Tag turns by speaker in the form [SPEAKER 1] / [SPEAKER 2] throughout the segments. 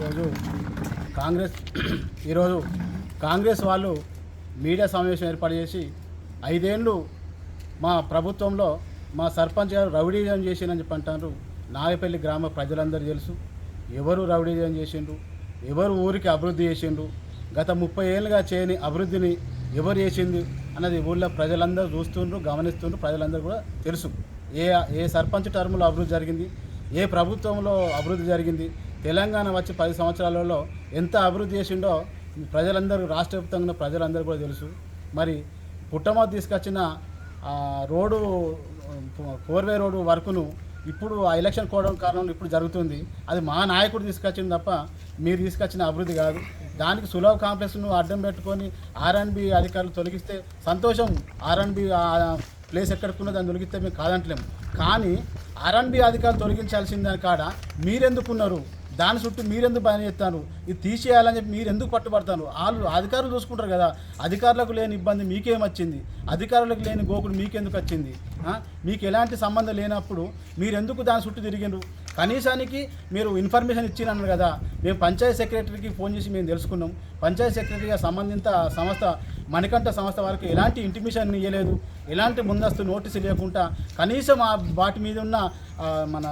[SPEAKER 1] ఈరోజు కాంగ్రెస్ ఈరోజు కాంగ్రెస్ వాళ్ళు మీడియా సమావేశం ఏర్పాటు చేసి ఐదేళ్ళు మా ప్రభుత్వంలో మా సర్పంచ్ గారు రౌడీజం చేసిందని చెప్పి అంటారు. నాగపల్లి గ్రామ ప్రజలందరూ తెలుసు. ఎవరు రౌడీజం చేసిండ్రు? ఎవరు ఊరికి అభివృద్ధి చేసిండ్రు? గత ముప్పై ఏళ్ళుగా చేయని అభివృద్ధిని ఎవరు చేసింది అన్నది ఊళ్ళో ప్రజలందరూ చూస్తుండ్రు గమనిస్తుండ్రు. ప్రజలందరూ కూడా తెలుసు. ఏ ఏ సర్పంచ్ టర్ములో అభివృద్ధి జరిగింది? ఏ ప్రభుత్వంలో అభివృద్ధి జరిగింది? తెలంగాణ వచ్చి పది సంవత్సరాలలో ఎంత అభివృద్ధి చేసిండో ప్రజలందరూ రాష్ట్ర వ్యాప్తంగా ప్రజలందరూ కూడా తెలుసు. మరి పుట్టమొదటి తీసుకొచ్చిన రోడ్డు ఫోర్వే రోడ్డు వర్క్ను ఇప్పుడు ఆ ఎలక్షన్ కోవడం కారణం ఇప్పుడు జరుగుతుంది. అది మా నాయకుడు తీసుకొచ్చింది తప్ప మీరు తీసుకొచ్చిన అభివృద్ధి కాదు. దానికి సులభ కాంప్లెక్స్ను అడ్డం పెట్టుకొని ఆర్ఎన్బి అధికారులు తొలగిస్తే సంతోషం. ఆర్ఎన్బి ప్లేస్ ఎక్కడికున్నదో దాన్ని తొలగిస్తే మేము కాదంటలేము కానీ ఆర్ఎన్బి అధికారులు తొలగించాల్సిన దాని కాడ మీరెందుకున్నారు? దాని చుట్టూ మీరెందుకు పనిచేస్తాను ఇది తీసేయాలని చెప్పి మీరు ఎందుకు పట్టుబడతాను వాళ్ళు అధికారులు చూసుకుంటారు కదా. అధికారులకు లేని ఇబ్బంది మీకేం వచ్చింది? అధికారులకు లేని గోకుడు మీకెందుకు వచ్చింది? మీకు ఎలాంటి సంబంధం లేనప్పుడు మీరు ఎందుకు దాని చుట్టూ తిరిగిండ్రు కనీసానికి మీరు ఇన్ఫర్మేషన్ ఇచ్చినాను కదా. మేము పంచాయత్ సెక్రటరీకి ఫోన్ చేసి మేము తెలుసుకున్నాం. పంచాయత్ సెక్రటరీగా సంబంధిత సంస్థ మణికంఠ సంస్థ వారికి ఎలాంటి ఇంటిమేషన్ ఇవ్వలేదు ఎలాంటి ముందస్తు నోటీసు లేకుండా కనీసం ఆ వాటి మీద ఉన్న మన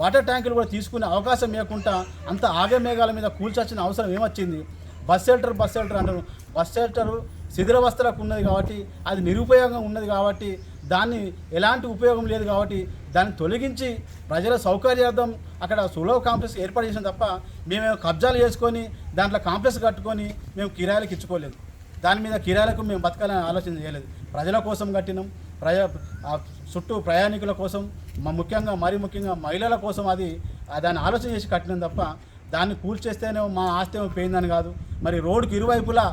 [SPEAKER 1] వాటర్ ట్యాంకులు కూడా తీసుకునే అవకాశం లేకుండా అంత ఆగమేఘాల మీద కూల్చాల్సిన అవసరం ఏమొచ్చింది? బస్ షెల్టర్ బస్ షెల్టర్ అంటారు. బస్ షెల్టర్ శిథిరవస్థలకు ఉన్నది కాబట్టి అది నిరుపయోగం ఉన్నది కాబట్టి దాన్ని ఎలాంటి ఉపయోగం లేదు కాబట్టి దాన్ని తొలగించి ప్రజల సౌకర్యార్థం అక్కడ సులభ కాంప్లెక్స్ ఏర్పాటు చేసిన తప్ప మేము కబ్జాలు చేసుకొని దాంట్లో కాంప్లెక్స్ కట్టుకొని మేము కిరాయిలకు ఇచ్చుకోలేదు. దాని మీద కిరాయిలకు మేము బతకాలని ఆలోచన చేయలేదు. ప్రజల కోసం కట్టినాం ప్రజా చుట్టూ ప్రయాణికుల కోసం మా ముఖ్యంగా మరీ ముఖ్యంగా మహిళల కోసం అది దాన్ని ఆలోచన చేసి కట్టినాం తప్ప దాన్ని కూల్చేస్తేనే మా ఆస్తి ఏమో పోయిందని కాదు. మరి రోడ్డుకి ఇరువైపులా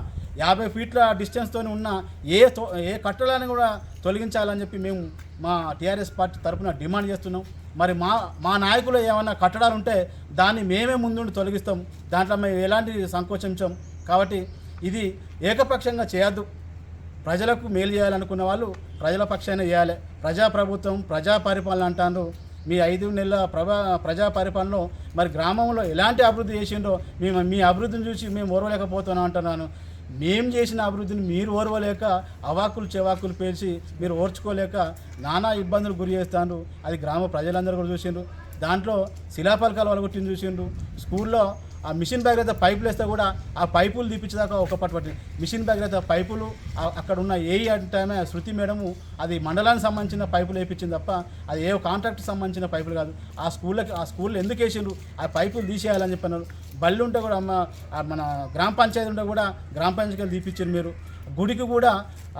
[SPEAKER 1] యాభై ఫీట్ల డిస్టెన్స్తో ఉన్న ఏ ఏ కట్టడాన్ని కూడా తొలగించాలని చెప్పి మేము మా టీఆర్ఎస్ పార్టీ తరఫున డిమాండ్ చేస్తున్నాం. మరి మా మా నాయకులు ఏమైనా కట్టడాలు ఉంటే దాన్ని మేమే ముందుండి తొలగిస్తాం. దాంట్లో మేము ఎలాంటి సంకోచించాం. కాబట్టి ఇది ఏకపక్షంగా చేయొద్దు. ప్రజలకు మేలు చేయాలనుకున్న వాళ్ళు ప్రజల పక్షాన చేయాలి. ప్రజాప్రభుత్వం ప్రజా పరిపాలన అంటారు మీ ఐదు నెలల ప్రభా ప్రజా పరిపాలనలో మరి గ్రామంలో ఎలాంటి అభివృద్ధి చేసిండో మేము మీ అభివృద్ధిని చూసి మేము ఓర్వలేకపోతున్నాం అంటున్నాను. మేము చేసిన అభివృద్ధిని మీరు ఓర్వలేక అవాకులు చెవాకులు పేర్చి మీరు ఓర్చుకోలేక నానా ఇబ్బందులు గురి చేస్తాను అది గ్రామ ప్రజలందరూ కూడా చూసిండ్రు. దాంట్లో శిలాఫలకాలు వలగొట్టింది చూసిండ్రు. స్కూల్లో ఆ మిషన్ బ్యాగ్ అయితే పైపులు వేస్తే కూడా ఆ పైపులు తీపించేదాకా ఒక పట్టు పట్టింది. మిషన్ బ్యాగ్ అయితే పైపులు అక్కడ ఉన్న ఏ అంటే శృతి మేడము అది మండలానికి సంబంధించిన పైపులు వేయించింది తప్ప అది ఏ కాంట్రాక్ట్ సంబంధించిన పైపులు కాదు. ఆ స్కూళ్ళకి ఆ స్కూల్లో ఎందుకు వేసిండ్రు? ఆ పైపులు తీసేయాలని చెప్పినారు బళ్ళు ఉంటే కూడా అమ్మ మన గ్రామ పంచాయతీ ఉంటే కూడా గ్రామ పంచాయతీకి తీపిచ్చారు మీరు. గుడికి కూడా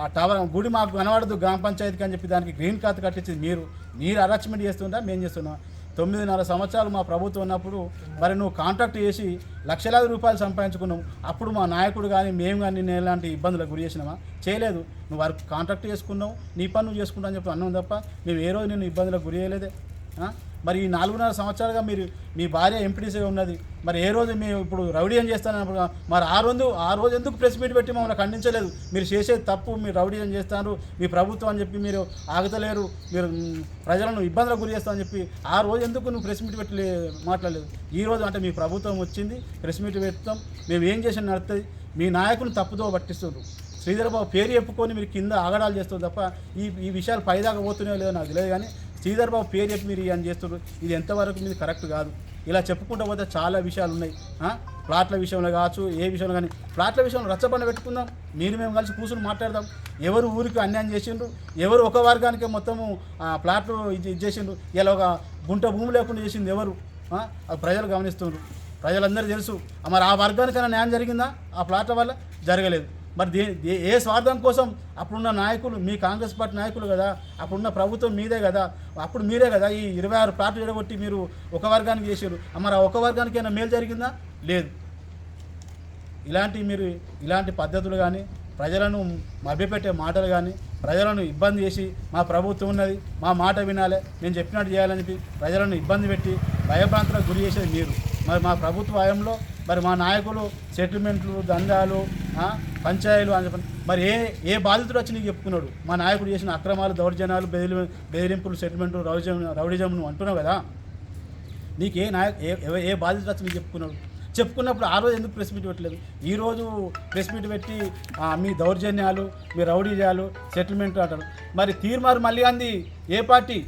[SPEAKER 1] ఆ టవర్ గుడి మాకు కనబడదు గ్రామ పంచాయతీకి అని చెప్పి దానికి గ్రీన్ కార్ కట్టించింది మీరు. మీరు అరాచ్మెంట్ చేస్తుంటా మేము చేస్తున్నాం. తొమ్మిదిన్నర సంవత్సరాలు మా ప్రభుత్వం ఉన్నప్పుడు మరి నువ్వు కాంట్రాక్ట్ చేసి లక్షలాది రూపాయలు సంపాదించుకున్నావు. అప్పుడు మా నాయకుడు కానీ మేము కానీ నేను ఎలాంటి ఇబ్బందులకు గురి చేసినామా? చేయలేదు. నువ్వు వర్క్ కాంట్రాక్ట్ చేసుకున్నావు నీ పని నువ్వు చేసుకుంటావు అని చెప్పి అన్నాం తప్ప మేము ఏ రోజు నేను ఇబ్బందులకు గురి చేయలేదే. మరి ఈ నాలుగున్నర సంవత్సరాలుగా మీరు మీ భార్య ఎంపీటీసీగా ఉన్నది. మరి ఏ రోజు మేము ఇప్పుడు రౌడీ ఏం చేస్తానప్పుడు మరి ఆ రోజు ఆ రోజు ఎందుకు ప్రెస్ మీట్ పెట్టి మమ్మల్ని ఖండించలేదు? మీరు చేసేది తప్పు మీరు రౌడీ ఏం చేస్తారు మీ ప్రభుత్వం అని చెప్పి మీరు ఆగుతలేరు మీరు ప్రజలను ఇబ్బందులకు గురి చేస్తామని చెప్పి ఆ రోజు ఎందుకు నువ్వు ప్రెస్ మీట్ పెట్టి మాట్లాడలేదు? ఈ రోజు అంటే మీ ప్రభుత్వం వచ్చింది ప్రెస్ మీట్ పెడతాం మేము ఏం చేసిన నడుస్తుంది మీ నాయకుని తప్పుదో పట్టిస్తున్నారు శ్రీధరబాబు పేరు చెప్పుకొని మీరు కింద ఆగడాలు చేస్తారు తప్ప ఈ ఈ విషయాలు పైదాకా పోతున్నాయో లేదో నాకు తెలియదు కానీ శ్రీధర్ బాబు పేరు చెప్పి మీరు అని చేస్తున్నారు ఇది ఎంతవరకు మీది కరెక్ట్ కాదు. ఇలా చెప్పుకుంటూ పోతే చాలా విషయాలు ఉన్నాయి. ప్లాట్ల విషయంలో కావచ్చు ఏ విషయంలో కానీ. ప్లాట్ల విషయంలో రచ్చబండ పెట్టుకుందాం. మీరు మేము కలిసి కూర్చుని మాట్లాడదాం. ఎవరు ఊరికి అన్యాయం చేసిండ్రు? ఎవరు ఒక వర్గానికి మొత్తము ఆ, ప్లాట్లు ఇది ఇది చేసిండ్రు? ఇలా ఒక గుంట భూమి లేకుండా చేసింది ఎవరు? అది ప్రజలు గమనిస్తున్నారు ప్రజలందరూ తెలుసు. మరి ఆ వర్గానికైనా న్యాయం జరిగిందా? ఆ ప్లాట్ల వల్ల జరగలేదు. మరి దే ఏ స్వార్థం కోసం అప్పుడున్న నాయకులు మీ కాంగ్రెస్ పార్టీ నాయకులు కదా అప్పుడున్న ప్రభుత్వం మీదే కదా అప్పుడు మీరే కదా ఈ ఇరవై ఆరు ప్లాట్లు ఎడగొట్టి మీరు ఒక వర్గానికి చేశారు. మరి ఆ ఒక వర్గానికైనా మేలు జరిగిందా? లేదు. ఇలాంటి మీరు ఇలాంటి పద్ధతులు కానీ ప్రజలను మభ్యపెట్టే మాటలు కానీ ప్రజలను ఇబ్బంది చేసి మా ప్రభుత్వం ఉన్నది మా మాట వినాలి నేను చెప్పినట్టు చేయాలని చెప్పి ప్రజలను ఇబ్బంది పెట్టి భయభ్రాంతులకు గురి చేసేది మీరు. మరి మా ప్రభుత్వ హయాంలో మరి మా నాయకులు సెటిల్మెంట్లు దందాలు పంచాయలు అని మరి ఏ ఏ బాధితుడు వచ్చి నీకు చెప్పుకున్నాడు? మా నాయకుడు చేసిన అక్రమాలు దౌర్జన్యాలు బెదిరి బెదిరింపులు సెటిల్మెంట్లు రౌడిజం రౌడిజం నువ్వు అంటున్నావు కదా? నీకు ఏ నాయక ఏ బాధితుడు ఏ వచ్చి నీకు చెప్పుకున్నాడు? చెప్పుకున్నప్పుడు ఆ రోజు ఎందుకు ప్రెస్ మీట్ పెట్టలేదు? ఈరోజు ప్రెస్ మీట్ పెట్టి మీ దౌర్జన్యాలు మీ రౌడీజాలు సెటిల్మెంట్ అంటారు. మరి తీర్మారు మళ్ళీ అంది ఏ పార్టీ?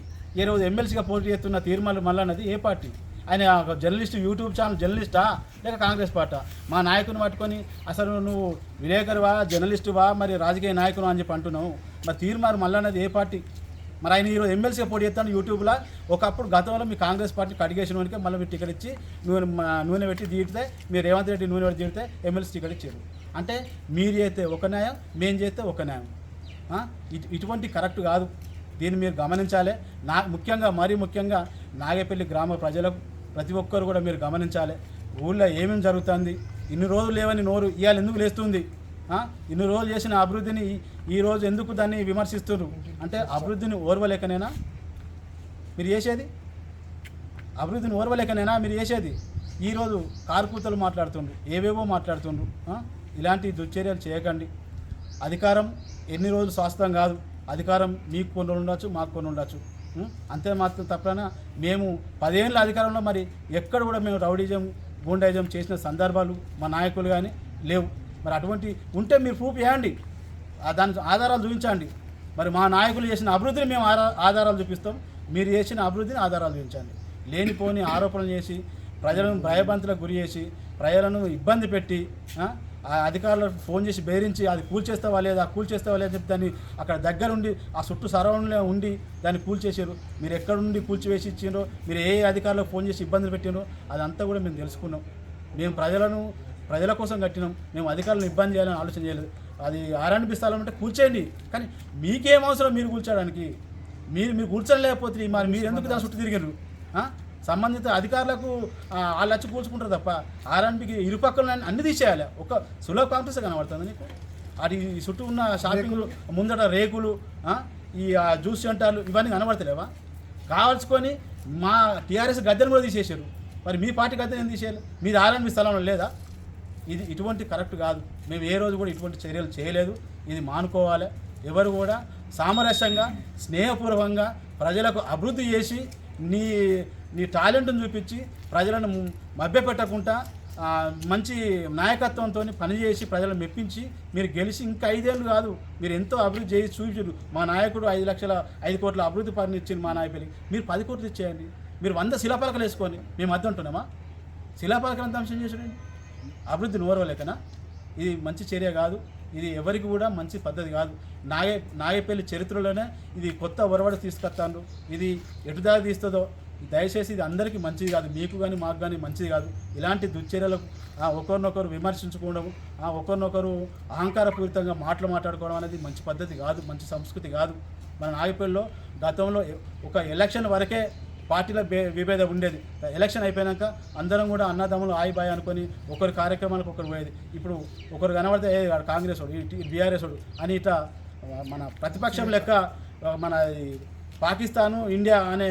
[SPEAKER 1] ఈ రోజు ఎమ్మెల్సీగా పోటీ చేస్తున్న తీర్మాలు మళ్ళీ అన్నది ఏ పార్టీ? ఆయన ఒక జర్నలిస్ట్ యూట్యూబ్ ఛానల్ జర్నలిస్టా? లేక కాంగ్రెస్ పార్టా మా నాయకుని పట్టుకొని అసలు నువ్వు విలేకరువా జర్నలిస్టువా మరి రాజకీయ నాయకుడు అని చెప్పి అంటున్నావు. మరి తీర్మారు మళ్ళీ ఏ పార్టీ? మరి ఆయన ఈరోజు ఎమ్మెల్సీగా పోటీ చేస్తాను యూట్యూబ్లో. ఒకప్పుడు గతంలో మీ కాంగ్రెస్ పార్టీ కడిగేసిన వానికి మళ్ళీ మీరు టికెట్ ఇచ్చి నూనె మా- నూనె పెట్టి తీరితే మీరు రేవంత్ రెడ్డి నూనె పెట్టి తీరితే ఎమ్మెల్సీ టికెట్ ఇచ్చారు. అంటే మీరు చేస్తే ఒక న్యాయం మేము చేస్తే ఒక న్యాయం. ఇటు- ఇటువంటి కరెక్ట్ కాదు. దీన్ని మీరు గమనించాలి. నా ముఖ్యంగా మరీ ముఖ్యంగా నాగేపల్లి గ్రామ ప్రజలకు ప్రతి ఒక్కరు కూడా మీరు గమనించాలి. ఊళ్ళో ఏమేమి జరుగుతుంది? ఇన్ని రోజులు లేవని నోరు ఇవాళ ఎందుకు లేస్తుంది? ఇన్ని రోజులు చేసిన అభివృద్ధిని ఈ- రోజు ఎందుకు దాన్ని విమర్శిస్తున్నారు అంటే అభివృద్ధిని ఓర్వలేకనేనా? మీరు చేసేది? అభివృద్ధిని ఓర్వలేకనేనా మీరు చేసేది? ఈరోజు కార్కూతలు మాట్లాడుతుండ్రు ఏవేవో మాట్లాడుతుండ్రు ఇలాంటి దుశ్చర్యలు చేయకండి. అధికారం ఎన్ని రోజులు శాశ్వతం కాదు. అధికారం మీకు కొన్ని ఉండొచ్చు మాకు కొన్ని ఉండొచ్చు. అంతే మాత్రం తప్పన మేము పదేళ్ళ అధికారంలో మరి ఎక్కడ కూడా మేము రౌడీజం గూండాయిజం చేసిన సందర్భాలు మా నాయకులు కానీ లేవు. మరి అటువంటి ఉంటే మీరు ప్రూఫ్ చేయండి. దాని ఆధారాలు చూపించండి. మరి మా నాయకులు చేసిన అభివృద్ధిని మేము ఆధారాలు చూపిస్తాం. మీరు చేసిన అభివృద్ధిని ఆధారాలు చూపించండి. లేనిపోని ఆరోపణలు చేసి ప్రజలను భయభంతులకు గురి చేసి ప్రజలను ఇబ్బంది పెట్టి ఆ, అధికారులకు ఫోన్ చేసి బెదిరించి అది కూల్చేస్తావా లేదా కూల్చేస్తావా లేదా చెప్పి దాన్ని అక్కడ దగ్గరుండి ఆ చుట్టూ సరౌండ్లో ఉండి దాన్ని కూల్చేసారు మీరు ఎక్కడుండి కూల్చివేసి ఇచ్చిండ్రో మీరు ఏ అధికారులకు ఫోన్ చేసి ఇబ్బందులు పెట్టిండ్రో అదంతా కూడా మేము తెలుసుకున్నాం. మేము ప్రజలను ప్రజల కోసం కట్టినాం. మేము అధికారులను ఇబ్బంది చేయాలని ఆలోచన చేయలేదు. అది ఆరాణిపిస్తామంటే స్థలం కూర్చోండి కానీ మీకేం అవసరం మీరు కూర్చోడానికి మీరు మీరు కూర్చోలేకపోతే మరి మీరు ఎందుకు దాని చుట్టూ తిరిగారు సంబంధిత అధికారులకు ఆ, వాళ్ళు వచ్చి కూర్చుకుంటారు తప్ప ఆర్ఎండ్బికి ఇరుపక్కల అన్ని తీసేయాలి. ఒక సులభ కాంప్లెక్స్ కనబడుతుంది నీకు. అది ఈ చుట్టూ ఉన్న షాపింగ్లు ముందట రేకులు? ఈ జ్యూస్ సెంటర్లు ఇవన్నీ కనబడతలేవా? కావాల్సుకొని మా టీఆర్ఎస్ గద్దెను కూడా తీసేశారు. మరి మీ పార్టీ గద్దెని ఎందుకు తీసేయాలి? మీది ఆర్ఎండ్బి స్థలంలో లేదా? ఇది ఇటువంటి కరెక్ట్ కాదు. మేము ఏ రోజు కూడా ఇటువంటి చర్యలు చేయలేదు. ఇది మానుకోవాలి. ఎవరు కూడా సామరస్యంగా స్నేహపూర్వకంగా ప్రజలకు అభివృద్ధి చేసి నీ నీ టాలెంట్ను చూపించి ప్రజలను మభ్యపెట్టకుండా మంచి నాయకత్వంతో పనిచేసి ప్రజలను మెప్పించి మీరు గెలిచి ఇంకా ఐదేళ్ళు కాదు మీరు ఎంతో అభివృద్ధి చేసి చూపించారు. మా నాయకుడు ఐదు లక్షల ఐదు కోట్ల అభివృద్ధి పని ఇచ్చింది మా నాయకుడికి. మీరు పది కోట్లు ఇచ్చేయండి. మీరు వంద శిలాపలకలు వేసుకొని మేము మధ్య ఉంటున్నామా? శిలాపలకలను అంశం చేసాడండి అభివృద్ధిని ఓర్వలేకనా ఇది మంచి చర్య కాదు. ఇది ఎవరికి కూడా మంచి పద్ధతి కాదు. నాగే నాగేపల్లి చరిత్రలోనే ఇది కొత్త ఒరవడ తీసుకొస్తాను ఇది ఎటుదారి తీస్తుందో దయచేసి ఇది అందరికీ మంచిది కాదు. మీకు కానీ మాకు కానీ మంచిది కాదు. ఇలాంటి దుశ్చర్యలకు ఆ, ఒకరినొకరు విమర్శించుకోవడం ఆ, ఒకరినొకరు అహంకారపూరితంగా మాటలు మాట్లాడుకోవడం అనేది మంచి పద్ధతి కాదు మంచి సంస్కృతి కాదు. మన నాగపల్లిలో గతంలో ఒక ఎలక్షన్ వరకే పార్టీల విభేదం ఉండేది. ఎలక్షన్ అయిపోయాక అందరం కూడా అన్నదమ్ములు ఆయి బాయ్ అనుకొని ఒకరి కార్యక్రమాలకు ఒకరు పోయేది. ఇప్పుడు ఒకరు కనబడితే కాంగ్రెస్ వాడు బీఆర్ఎస్ వాడు అని ఇట్లా మన ప్రతిపక్షం లెక్క మన పాకిస్తాను ఇండియా అనే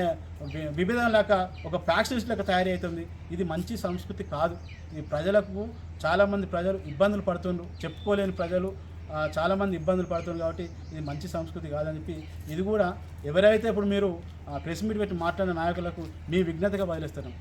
[SPEAKER 1] విభేదం లెక్క ఒక ఫ్యాక్షనిస్ట్ లెక్క తయారవుతుంది ఇది మంచి సంస్కృతి కాదు. ఇది ప్రజలకు చాలామంది ప్రజలు ఇబ్బందులు పడుతుండ్రు. చెప్పుకోలేని ప్రజలు చాలామంది ఇబ్బందులు పడుతున్నారు కాబట్టి ఇది మంచి సంస్కృతి కాదని చెప్పి ఇది కూడా ఎవరైతే ఇప్పుడు మీరు ప్రెస్ మీట్ పెట్టి మాట్లాడిన నాయకులకు మీ విఘ్నతగా బయలుస్తాను.